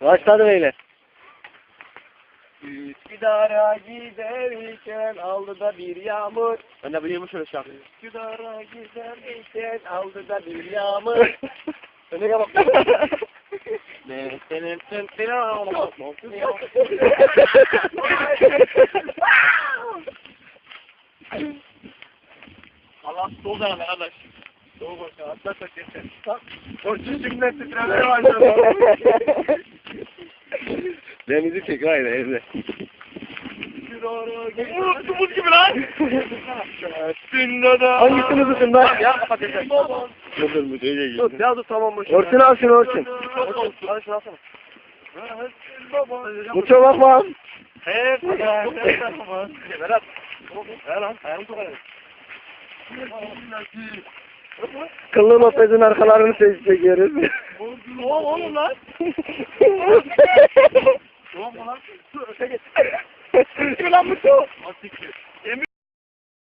Başladı beyler. Üsküdar'a giderken aldı da bir yağmur. Ben de biliyorum şöyle şarkı. Üsküdar'a giderken aldı da bir yağmur. Öne bak. Ne senin sen sen Allah sol sana arkadaş. Sol boş atla tak yeter. O çizimden titremeye başladı. Denizi çek hayır evde. Unuttuğumuz gibi lan. Üstünde de. Hangisini tutun lan? Ya kapat yeter. Dur dur bu diyecek. Dur ya dur tamam boş. Orçun al şunu Orçun. Hadi şunu alsana. Muço bakma. Hep. Berat. Ver lan. Ayağımı sokarım. Kıllı Lopez'in arkalarını. Oğlum oğlum lan. Oğlum lan. Dur